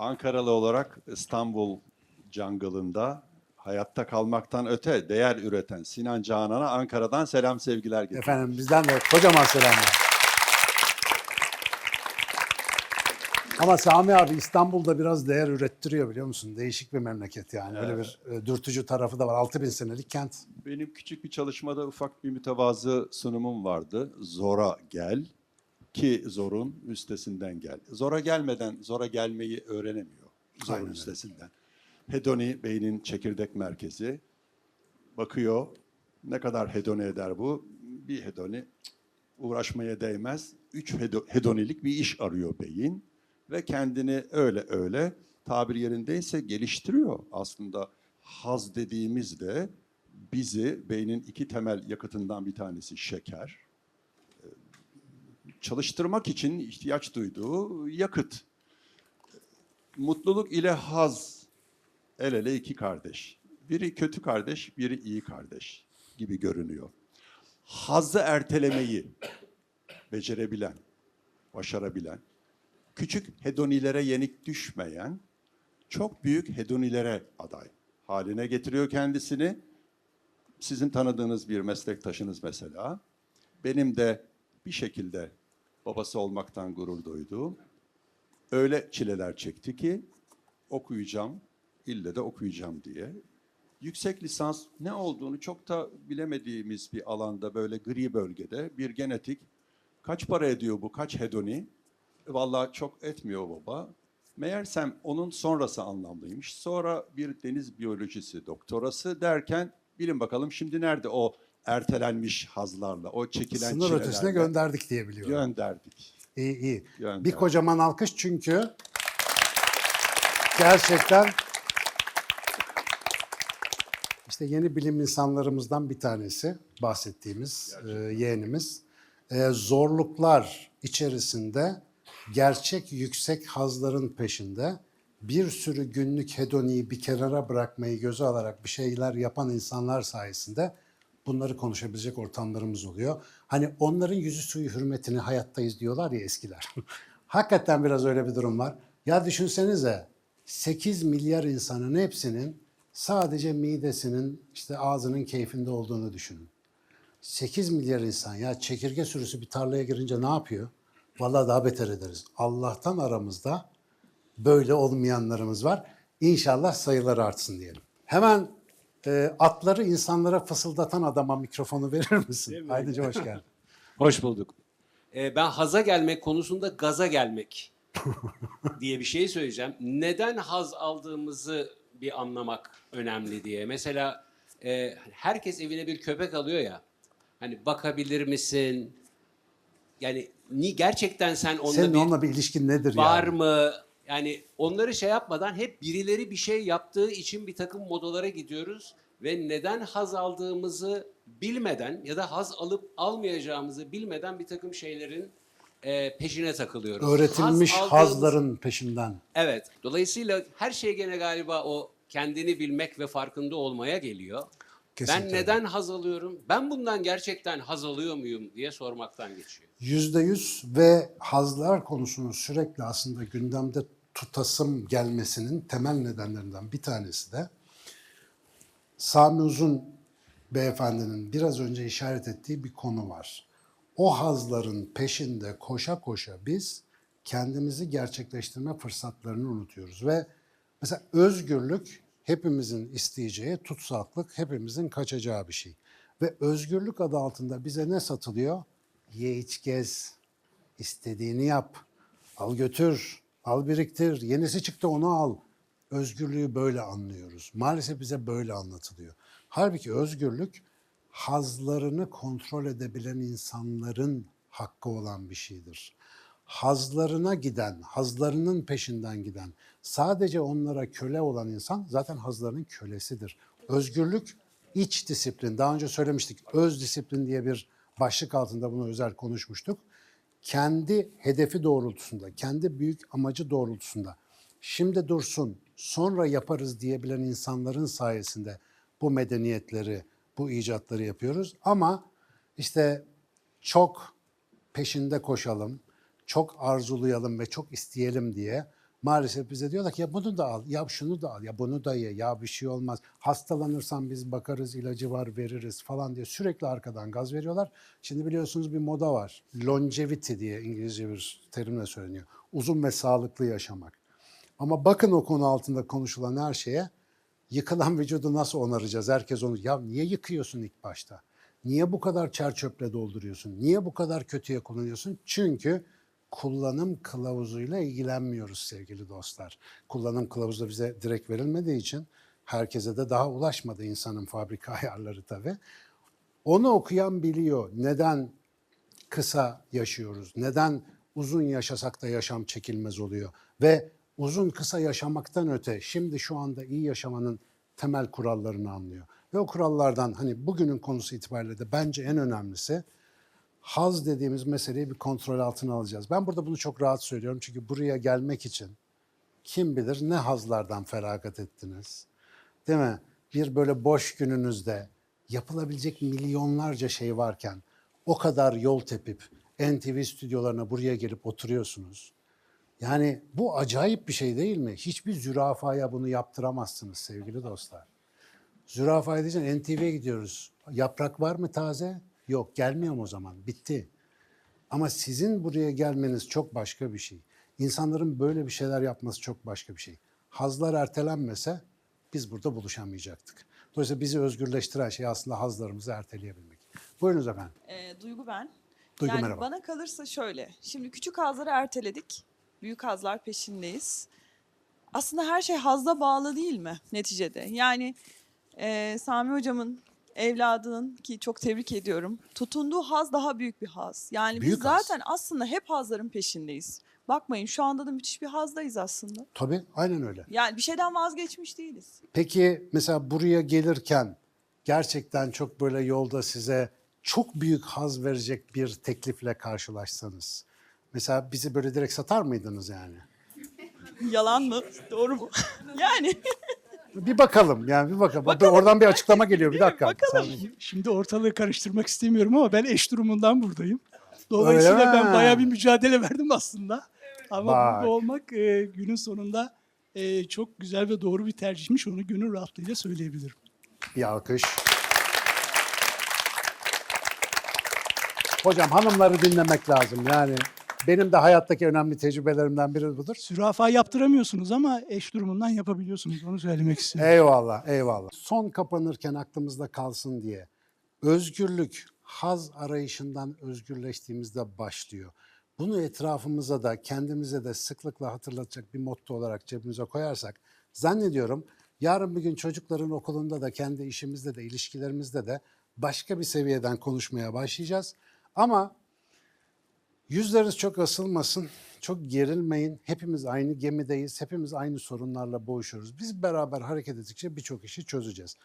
Ankaralı olarak İstanbul jungle'ında hayatta kalmaktan öte değer üreten Sinan Canan'a Ankara'dan selam sevgiler getiriyorum. Efendim bizden de kocaman selamlar. Ama Sami abi İstanbul'da biraz değer ürettiriyor biliyor musun? Değişik bir memleket yani. Öyle bir e, dürtücü tarafı da var. 6000 senelik kent. Benim küçük bir çalışmada ufak bir mütevazı sunumum vardı. Zora gel ki zorun üstesinden gel. Zora gelmeden zora gelmeyi öğrenemiyor. Zorun Aynen üstesinden. Hedoni beynin çekirdek merkezi. Bakıyor ne kadar hedoni eder bu? Bir hedoni uğraşmaya değmez. Üç hedo- hedonilik bir iş arıyor beyin ve kendini öyle öyle tabir yerindeyse geliştiriyor. Aslında haz dediğimiz de bizi beynin iki temel yakıtından bir tanesi şeker. Çalıştırmak için ihtiyaç duyduğu yakıt. Mutluluk ile haz el ele iki kardeş. Biri kötü kardeş, biri iyi kardeş gibi görünüyor. Hazzı ertelemeyi becerebilen, başarabilen, küçük hedonilere yenik düşmeyen, çok büyük hedonilere aday haline getiriyor kendisini. Sizin tanıdığınız bir meslektaşınız mesela, benim de bir şekilde babası olmaktan gurur duyduğum, öyle çileler çekti ki okuyacağım, ille de okuyacağım diye. Yüksek lisans ne olduğunu çok da bilemediğimiz bir alanda böyle gri bölgede bir genetik kaç para ediyor bu kaç hedoni? Vallahi çok etmiyor baba. Meğersem onun sonrası anlamlıymış. Sonra bir deniz biyolojisi doktorası derken bilin bakalım şimdi nerede o ertelenmiş hazlarla, o çekilen Sınır ötesine çilelerle gönderdik diye biliyorum. gönderdik. İyi iyi. Gönder. Bir kocaman alkış çünkü gerçekten işte yeni bilim insanlarımızdan bir tanesi bahsettiğimiz e, yeğenimiz. E, zorluklar içerisinde gerçek yüksek hazların peşinde bir sürü günlük hedoniyi bir kenara bırakmayı göze alarak bir şeyler yapan insanlar sayesinde bunları konuşabilecek ortamlarımız oluyor. Hani onların yüzü suyu hürmetini hayattayız diyorlar ya eskiler. Hakikaten biraz öyle bir durum var. Ya düşünsenize 8 milyar insanın hepsinin sadece midesinin işte ağzının keyfinde olduğunu düşünün. 8 milyar insan ya çekirge sürüsü bir tarlaya girince ne yapıyor? Vallahi daha beter ederiz. Allah'tan aramızda böyle olmayanlarımız var. İnşallah sayıları artsın diyelim. Hemen e, atları insanlara fısıldatan adama mikrofonu verir misin? Aydınca hoş geldin. Hoş bulduk. Ee, ben haza gelmek konusunda gaza gelmek diye bir şey söyleyeceğim. Neden haz aldığımızı bir anlamak önemli diye. Mesela e, herkes evine bir köpek alıyor ya. Hani bakabilir misin? Yani ni gerçekten sen onunla Senin bir onunla bir ilişkin nedir var yani? mı? Yani onları şey yapmadan hep birileri bir şey yaptığı için bir takım modalara gidiyoruz ve neden haz aldığımızı bilmeden ya da haz alıp almayacağımızı bilmeden bir takım şeylerin e, peşine takılıyoruz. Öğretilmiş Haz aldığımız- hazların peşinden. Evet. Dolayısıyla her şey gene galiba o kendini bilmek ve farkında olmaya geliyor. Kesinlikle. Ben neden haz alıyorum? Ben bundan gerçekten haz alıyor muyum diye sormaktan geçiyor. Yüzde yüz ve hazlar konusunu sürekli aslında gündemde tutasım gelmesinin temel nedenlerinden bir tanesi de Sami Uzun beyefendinin biraz önce işaret ettiği bir konu var. O hazların peşinde koşa koşa biz kendimizi gerçekleştirme fırsatlarını unutuyoruz ve mesela özgürlük hepimizin isteyeceği, tutsaklık hepimizin kaçacağı bir şey. Ve özgürlük adı altında bize ne satılıyor? Ye iç gez, istediğini yap, al götür, al biriktir, yenisi çıktı onu al. Özgürlüğü böyle anlıyoruz. Maalesef bize böyle anlatılıyor. Halbuki özgürlük hazlarını kontrol edebilen insanların hakkı olan bir şeydir. Hazlarına giden, hazlarının peşinden giden, sadece onlara köle olan insan zaten hazlarının kölesidir. Özgürlük iç disiplin. Daha önce söylemiştik. Öz disiplin diye bir başlık altında bunu özel konuşmuştuk. Kendi hedefi doğrultusunda, kendi büyük amacı doğrultusunda şimdi dursun, sonra yaparız diyebilen insanların sayesinde bu medeniyetleri, bu icatları yapıyoruz. Ama işte çok peşinde koşalım, çok arzulayalım ve çok isteyelim diye maalesef bize diyorlar ki ya bunu da al, ya şunu da al, ya bunu da ye, ya bir şey olmaz. Hastalanırsan biz bakarız, ilacı var veririz falan diye sürekli arkadan gaz veriyorlar. Şimdi biliyorsunuz bir moda var. Longevity diye İngilizce bir terimle söyleniyor. Uzun ve sağlıklı yaşamak. Ama bakın o konu altında konuşulan her şeye yıkılan vücudu nasıl onaracağız? Herkes onu ya niye yıkıyorsun ilk başta? Niye bu kadar çer çöple dolduruyorsun? Niye bu kadar kötüye kullanıyorsun? Çünkü kullanım kılavuzuyla ilgilenmiyoruz sevgili dostlar. Kullanım kılavuzu bize direkt verilmediği için herkese de daha ulaşmadı insanın fabrika ayarları tabii. Onu okuyan biliyor. Neden kısa yaşıyoruz? Neden uzun yaşasak da yaşam çekilmez oluyor? Ve uzun kısa yaşamaktan öte şimdi şu anda iyi yaşamanın temel kurallarını anlıyor. Ve o kurallardan hani bugünün konusu itibariyle de bence en önemlisi haz dediğimiz meseleyi bir kontrol altına alacağız. Ben burada bunu çok rahat söylüyorum çünkü buraya gelmek için kim bilir ne hazlardan feragat ettiniz. Değil mi? Bir böyle boş gününüzde yapılabilecek milyonlarca şey varken o kadar yol tepip NTV stüdyolarına buraya gelip oturuyorsunuz. Yani bu acayip bir şey değil mi? Hiçbir zürafaya bunu yaptıramazsınız sevgili dostlar. Zürafaya diyeceksin NTV'ye gidiyoruz. Yaprak var mı taze? Yok gelmiyorum o zaman. Bitti. Ama sizin buraya gelmeniz çok başka bir şey. İnsanların böyle bir şeyler yapması çok başka bir şey. Hazlar ertelenmese biz burada buluşamayacaktık. Dolayısıyla bizi özgürleştiren şey aslında hazlarımızı erteleyebilmek. Buyurunuz efendim. Ee, Duygu ben. Duygu yani merhaba. bana kalırsa şöyle. Şimdi küçük hazları erteledik. Büyük hazlar peşindeyiz. Aslında her şey hazda bağlı değil mi neticede? Yani e, Sami hocamın evladının ki çok tebrik ediyorum. Tutunduğu haz daha büyük bir haz. Yani Büyük biz haz. zaten aslında hep hazların peşindeyiz. Bakmayın şu anda da müthiş bir hazdayız aslında. Tabii aynen öyle. Yani bir şeyden vazgeçmiş değiliz. Peki mesela buraya gelirken gerçekten çok böyle yolda size çok büyük haz verecek bir teklifle karşılaşsanız. Mesela bizi böyle direkt satar mıydınız yani? Yalan mı? Doğru mu? yani Bir bakalım yani bir bakalım. Oradan bir açıklama geliyor bir dakika. Bakalım. Şimdi ortalığı karıştırmak istemiyorum ama ben eş durumundan buradayım. Dolayısıyla Öyle mi? ben bayağı bir mücadele verdim aslında. Ama Bak. burada olmak e, günün sonunda e, çok güzel ve doğru bir tercihmiş. Onu gönül rahatlığıyla söyleyebilirim. Bir alkış. Hocam hanımları dinlemek lazım yani. Benim de hayattaki önemli tecrübelerimden biri budur. Sürafa yaptıramıyorsunuz ama eş durumundan yapabiliyorsunuz. Onu söylemek istiyorum. Eyvallah, eyvallah. Son kapanırken aklımızda kalsın diye. Özgürlük, haz arayışından özgürleştiğimizde başlıyor. Bunu etrafımıza da kendimize de sıklıkla hatırlatacak bir motto olarak cebimize koyarsak zannediyorum yarın bir gün çocukların okulunda da kendi işimizde de ilişkilerimizde de başka bir seviyeden konuşmaya başlayacağız. Ama Yüzleriniz çok asılmasın, çok gerilmeyin. Hepimiz aynı gemideyiz, hepimiz aynı sorunlarla boğuşuyoruz. Biz beraber hareket ettikçe birçok işi çözeceğiz.